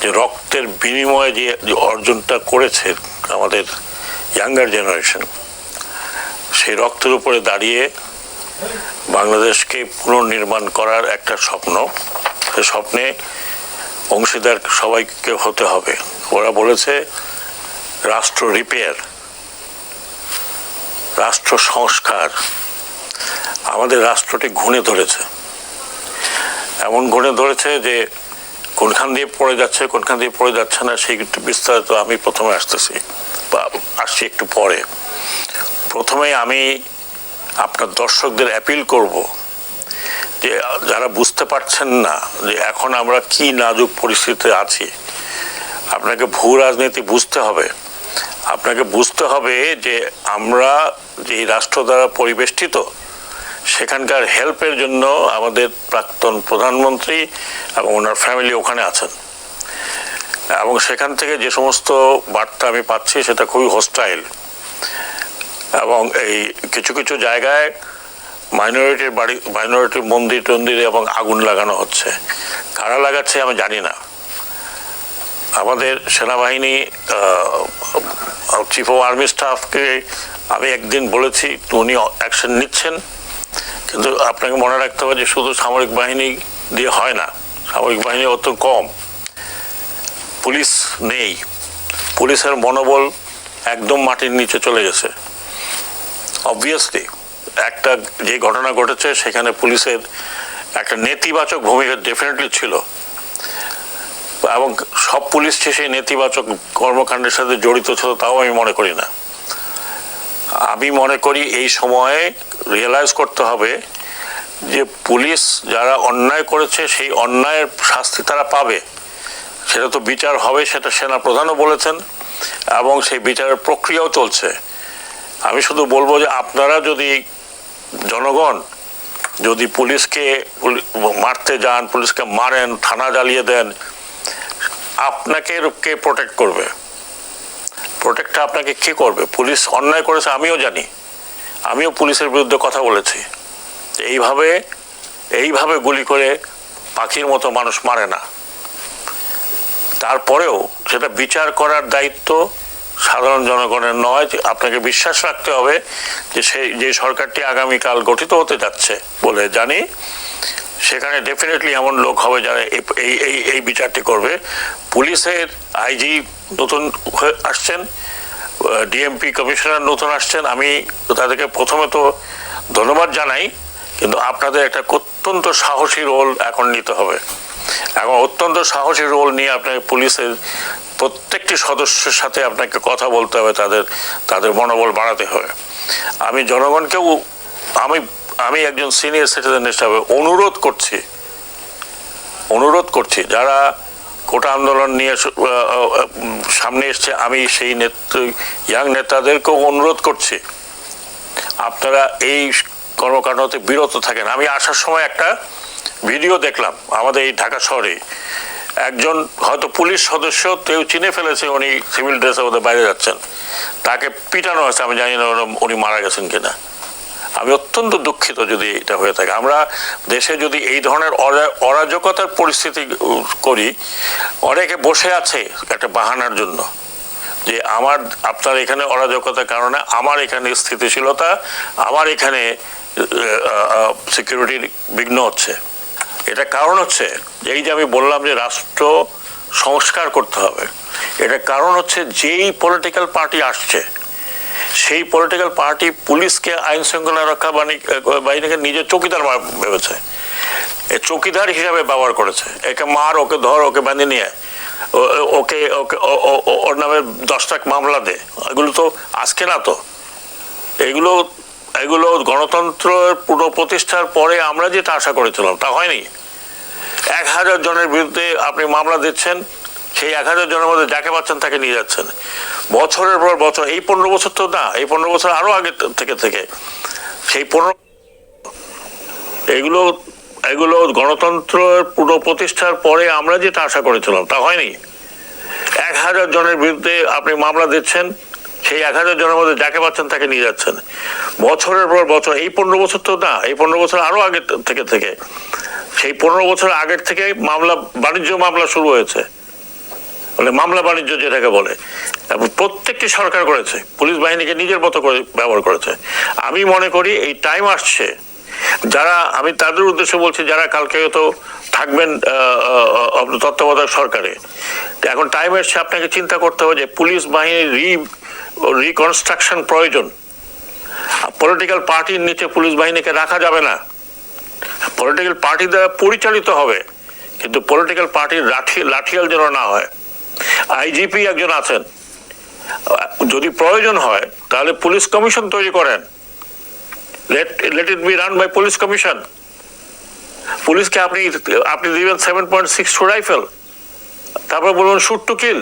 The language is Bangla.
যে রক্তের বিনিময়ে যে অর্জনটা করেছে আমাদের ইয়াঙ্গার জেনারেশন সেই রক্তের উপরে দাঁড়িয়ে বাংলাদেশকে পুনর্নির্মাণ করার একটা স্বপ্ন। সে স্বপ্নে অংশীদার সবাইকে হতে হবে। ওরা বলেছে, রাষ্ট্র রিপেয়ার রাষ্ট্র সংস্কার। আমাদের রাষ্ট্রটি ঘুণে ধরেছে। এমন ঘুণে ধরেছে যে কোনখান দিয়ে পড়ে যাচ্ছে, কোনখান দিয়ে পড়ে যাচ্ছে না, সেই বিস্তারিত আমি প্রথমে আসতেছি। বা আসছি একটু পরে। প্রথমে আমি আপনার দর্শকদের অ্যাপিল করব যে, যারা বুঝতে পারছেন না যে এখন আমরা কি নাজুক পরিস্থিতিতে আছি, আপনাকে ভূ রাজনীতি বুঝতে হবে। আপনাকে বুঝতে হবে যে আমরা যে রাষ্ট্র দ্বারা পরিবেষ্টিত সেখানকার হেল্পের জন্য আমাদের প্রাক্তন প্রধানমন্ত্রী এবং ওনার ফ্যামিলি ওখানে আছেন। এবং সেখান থেকে যে সমস্ত বার্তা আমি পাচ্ছি সেটা খুবই হোস্টাইল এবং এই কিছু কিছু জায়গায় মাইনরিটির বাড়ি মাইনরিটির মন্দির টন্দিরে এবং আগুন লাগানো হচ্ছে। কারা লাগাচ্ছে আমি জানি না। আমাদের সেনাবাহিনী চিফ অফ আর্মি স্টাফকে আমি একদিন বলেছি, উনি অ্যাকশন নিচ্ছেন। কিন্তু আপনাকে মনে রাখতে হবে যে শুধু সামরিক বাহিনী দিয়ে হয় না, সামরিক বাহিনী অত কম। পুলিশ নেই। পুলিশের মনোবল একদম মাটির নিচে চলে গেছে। অবভিয়াসলি একটা যে ঘটনা ঘটেছে, সেখানে পুলিশের একটা নেতিবাচক ভূমিকা ডেফিনেটলি ছিল। এবং সব পুলিশ সেই নেতিবাচক কর্মকাণ্ডের সাথে জড়িত ছিল, তাও আমি মনে করি না। আমি মনে করি এই সময়ে রিয়েলাইজ করতে হবে যে পুলিশ যারা অন্যায় করেছে, সেই অন্যায়ের শাস্তি তারা পাবে। সেটা তো বিচার হবে, সেটা সেনা প্রধানও বলেছেন, এবং সেই বিচারের প্রক্রিয়াও চলছে। আমি শুধু বলব যে আপনারা যদি জনগণ যদি পুলিশকে মারতে যান, পুলিশকে মারেন, থানা জ্বালিয়ে দেন, আপনাকে কে প্রোটেক্ট করবে। প্রোটেক্টটা আপনাকে কে করবে? পুলিশ অন্যায় করেছে, আমিও জানি। আমিও পুলিশের বিরুদ্ধে কথা বলেছি। এইভাবে এইভাবে গুলি করে পাখির মতো মানুষ মারে না। তারপরেও সেটা বিচার করার দায়িত্ব সাধারণ জনগণের নয় আপনাকে বিশ্বাস রাখতে হবে যে সেই, যে সরকারটি আগামীকাল গঠিত হতে যাচ্ছে বলে জানি। সেখানে ডেফিনেটলি এমন লোক হবে যারা এই- এই এই বিচারটি করবে। পুলিশের আইজি নতুন আসছেন ডিএমপি কমিশনার নতুন আসছেন। আমি তাদেরকে প্রথমে তো ধন্যবাদ জানাই, কিন্তু আপনাদের একটা অত্যন্ত সাহসী রোল এখন নিতে হবে। এখন অত্যন্ত সাহসী রোল নিয়ে আপনাকে পুলিশের প্রত্যেকটি সদস্যের সাথে আপনাকে কথা বলতে হবে, তাদের তাদের মনোবল বাড়াতে হবে। আমি জনগণকেও, আমি আমি একজন সিনিয়র সিটিজেন হিসাবে অনুরোধ করছি অনুরোধ করছি, যারা কোটা আন্দোলন নিয়ে সামনে এসছে, আমি সেই ইয়াং নেতাদেরকেও অনুরোধ করছি, আপনারা এই কর্মকাণ্ডতে বিরত থাকেন। আমি আসার সময় একটা ভিডিও দেখলাম আমাদের এই ঢাকা শহরে। একজন হয়তো পুলিশ সদস্য, কেউ চিনে ফেলেছে উনি সিভিল ড্রেসে ওদের বাইরে যাচ্ছেন। তাকে পিটানো হয়েছে, আমি জানি না উনি মারা গেছেন কিনা। আমি অত্যন্ত দুঃখিত যদি এটা হয়ে থাকে। আমরা দেশে যদি এই ধরনের অরা- অরাজকতার পরিস্থিতি করি, অনেকে বসে আছে একটা বাহানার জন্য যে আমার, আপনার এখানে অরাজকতার কারণে আমার এখানে স্থিতিশীলতা, আমার এখানে সিকিউরিটির বিঘ্ন হচ্ছে। এটা কারণ হচ্ছে এই যে আমি বললাম যে রাষ্ট্র সংস্কার করতে হবে। এটা কারণ হচ্ছে যেই পলিটিক্যাল পার্টি আসছে সেই পলিটিক্যাল পার্টি পুলিশকে আইন শৃঙ্খলা রক্ষা বাহিনীকে নিজের চৌকিদার ভেবেছে। চৌকিদার হিসাবে ব্যবহার করেছে। একে মার, ওকে ধর, ওকে বেঁধে নিয়ে ওকে ওকে ওর নামে দশটা মামলা দে। এগুলো তো আজকে না তো। এগুলো এগুলো গণতন্ত্রের পুনঃপ্রতিষ্ঠার পরে আমরা যেটা আশা করেছিলাম, তা হয়নি। এক হাজার জনের বিরুদ্ধে আপনি মামলা দিচ্ছেন সেই এক হাজার জনের মধ্যে যাকে পাচ্ছেন তাকে নিয়ে যাচ্ছেন। বছরের পর বছর, এই পনেরো বছর তো না, এই পনেরো বছর আরও আগে থেকে থেকে, সেই পনেরো এগুলো এগুলো গণতন্ত্রের পুরো প্রতিষ্ঠার পরে আমরা যেটা আশা করেছিলাম, তা হয়নি। এক হাজার জনের বিরুদ্ধে আপনি মামলা দিচ্ছেন, সেই এক হাজার জনের মধ্যে যাকে পাচ্ছেন তাকে নিয়ে যাচ্ছেন। বছরের পর বছর, এই পনেরো বছর তো না, এই পনেরো বছর আরও আগে থেকে থেকে, সেই পনেরো বছর আগের থেকে মামলা, বাণিজ্য মামলা শুরু হয়েছে। মানে মামলা বাণিজ্য যেটাকে বলে প্রত্যেকটি সরকার করেছে, পুলিশ বাহিনীকে নিজের মতো করে ব্যবহার করেছে। আমি মনে করি এই টাইম আসছে, যারা, আমি তাদের উদ্দেশ্যে বলছি, যারা কালকে হয়তো থাকবেন তত্ত্বাবধায়ক সরকারে, এখন টাইম এসছে, আপনাকে চিন্তা করতে হবে যে পুলিশ বাহিনীর রি রিকনস্ট্রাকশন প্রয়োজন। পলিটিক্যাল পার্টির নিচে পুলিশ বাহিনীকে রাখা যাবে না। পলিটিক্যাল পার্টি দ্বারা পরিচালিত হবে, কিন্তু পলিটিক্যাল পার্টির লাঠি, লাঠিয়াল যেন না হয়। আইজিপি একজন আছেন। যদি প্রয়োজন হয়, তাহলে পুলিশ কমিশন তৈরি করেন। Let let it be run by police commission পুলিশকে আপনি আপনি দিবেন সেভেন পয়েন্ট সিক্স রাইফেল তারপর বলুন শুট টু কিল